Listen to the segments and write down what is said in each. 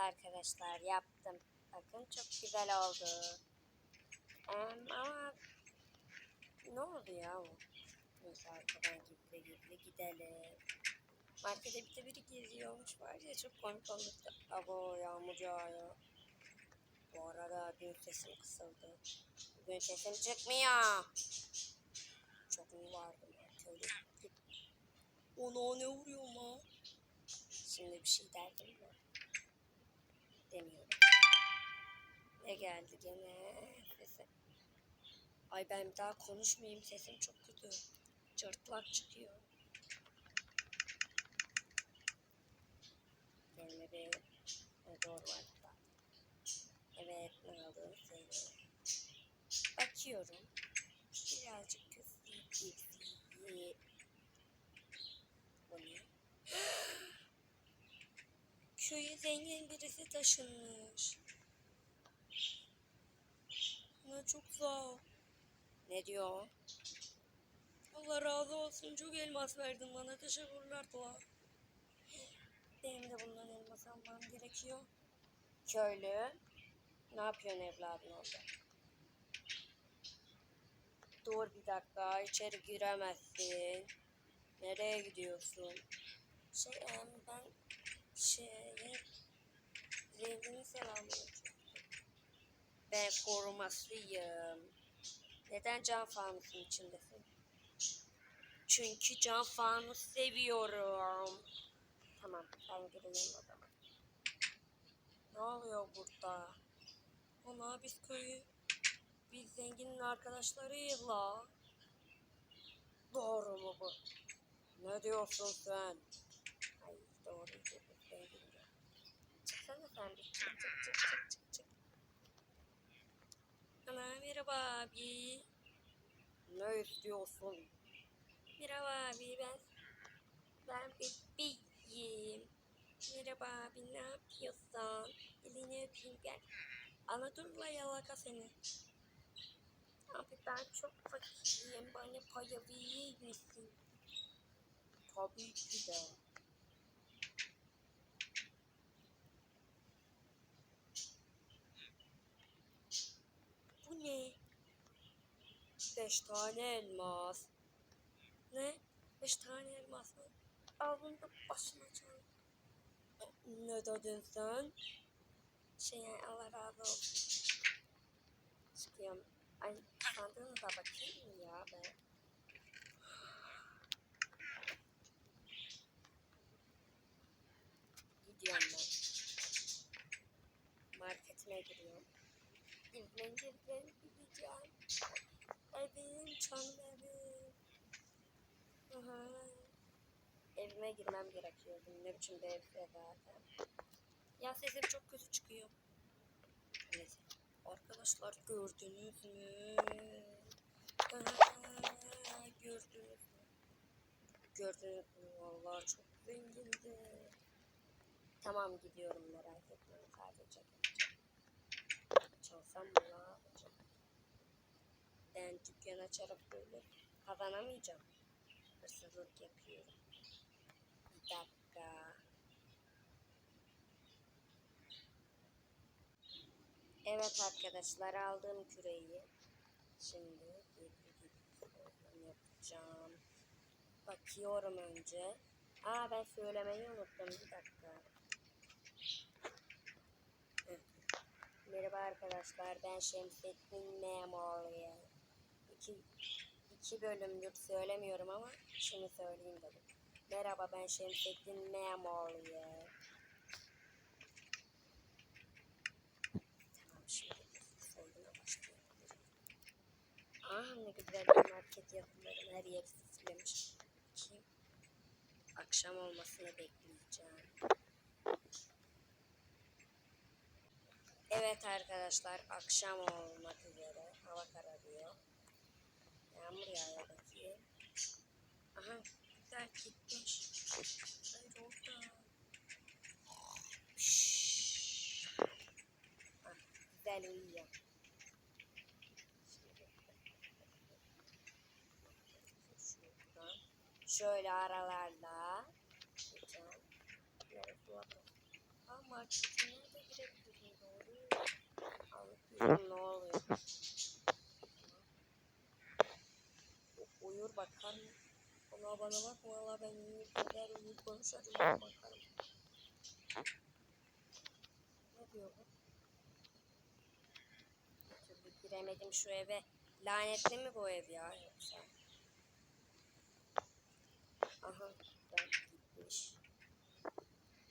arkadaşlar yaptım. Bakın çok güzel oldu. Em, ama ne oldu ya o? Neyse arkadan gizli gizli gidelim. Markete bir de biri geziyormuş var ya çok komik olmuştu. Abo yağmur yağıyor. Bu arada dün sesim kısıldı. Bugün sesim çıkmıyor. Çok mu vardı Öyle. Ona ne vuruyor ma? Şimdi bir şey derdim mi? Demiyorum. Ne geldi gene? Sesi. Ay ben daha konuşmayayım sesim çok kötü. Cırtlak çıkıyor. Bir ne doğru burada. Evet ne aldığını söylüyorum. Bakıyorum. Birazcık kötü gizli. Bu ne? Köyü zengin birisi taşınmış. Ne çok sağ ol. Ne diyor? Allah razı olsun. Çok elmas verdin bana. Teşekkürler Doğa. Benim de bundan elmas almam gerekiyor. Köylü. Ne yapıyorsun evladım orada? Dur bir dakika. içeri giremezsin. Nereye gidiyorsun? Şey ben şey zengini selamlıyorum. Ben korumasıyım. Neden can fanusun içindesin? Çünkü can fanus seviyorum. Tamam ben gireyim o zaman. Ne oluyor burada? Ona biz köyü biz zenginin arkadaşlarıyız la. Doğru mu bu? Ne diyorsun sen? Ay doğru diyorsun zengin de. Sen bir çık çık çık çık çık çık. Ana merhaba abi. Ne istiyorsun? Merhaba abi ben ben bebeğim. Merhaba abi ne yapıyorsun? Elini öpeyim gel. Anadolu'la yalaka seni. Abi ben çok fakirim. Bana paya verir misin? Tabii ki de. Bu ne? Beş tane elmas. Ne? Beş tane elmas mı? Al bunu da başına çal. Ne dedin sen? Şey Allah razı olsun. Çıkıyorum. Ay sandığınıza bakayım mı ya ben? Gidiyorum ben. Marketime giriyorum. Gizlen gizlen gideceğim. Evim canım evim. Aha. Evime girmem gerekiyor. Ne biçim bir evde zaten. Ya sesim çok kötü çıkıyor. Neyse. Arkadaşlar gördünüz mü? Aha, gördünüz mü? Gördünüz mü? Vallahi çok zengindi. Tamam gidiyorum merak etmeyin sadece. Çalsam mı Ben dükkan açarak böyle kazanamayacağım. Hırsızlık yapıyorum. Bir dakika. Evet arkadaşlar aldım küreği. Şimdi yapacağım. Bakıyorum önce. Aa ben söylemeyi unuttum bir dakika. Merhaba arkadaşlar ben Şemsettin Memoli'ye. İki, iki bölümdür söylemiyorum ama şimdi söyleyeyim dedim. Merhaba ben Şemsettin Memoli'ye. Tamam şimdi soyguna. Ah ne güzel bir market yapılarım her yeri süslemiş. Bakayım. Akşam olmasını bekleyeceğim. Evet arkadaşlar akşam olmak üzere. Hava kararıyor. Yağmur yağıyor bakayım. Aha güzel gitmiş. Hayır orada. Ah, güzel uyuyor. Şöyle aralarla. Marketin nerede de girebilirim doğru. Yürüyorum, ne oluyor? Uyur bakar mı? Valla bana bak valla ben uyur gider uyur konuşarım bakarım. Ne diyor bu? Giremedim şu eve. Lanetli mi bu ev ya yoksa? Aha ben gitmiş.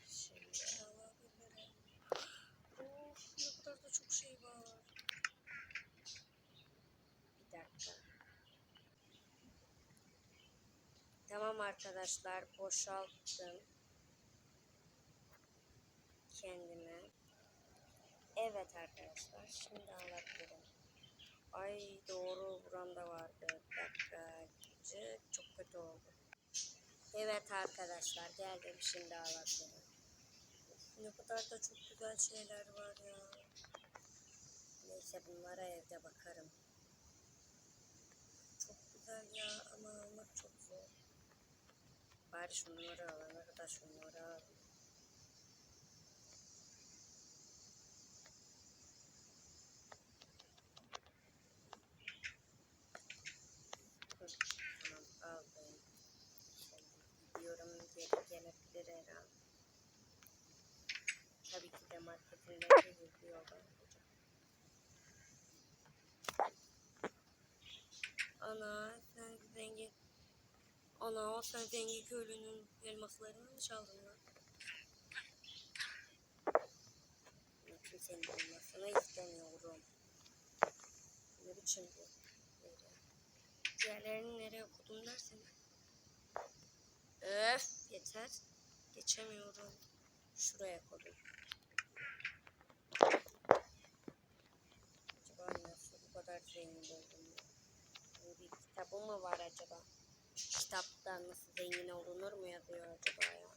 Şimdi alabilirim. Of ne kadar da çok şey var. Bir dakika. Arkadaşlar boşalttım. Kendime. Evet arkadaşlar şimdi alabilirim. Ay doğru buramda vardı. Bir dakika. Cık, Çok kötü oldu. Evet arkadaşlar geldim şimdi alabilirim. Ne kadar da çok güzel şeyler var ya. Neyse bunlara evde bakarım. Çok güzel ya ama almak çok zor. Bari şunları alana kadar şunları al. Tamam aldım. Gidiyorum geri gelebilir her an. Tabii ki de marketindeki hızlı yoldan. Ana. Ana sen zengin köylünün elmaslarını mı çaldın lan? Kimsenin elmasını istemiyorum. Ne biçim bu? Diğerlerini nereye okudum dersin? Öf yeter. Geçemiyorum. Şuraya koydum. Acaba nasıl bu kadar zengin oldum Bir kitabı mı var acaba? Kitapta nasıl zengin olunur mu yazıyor acaba ya?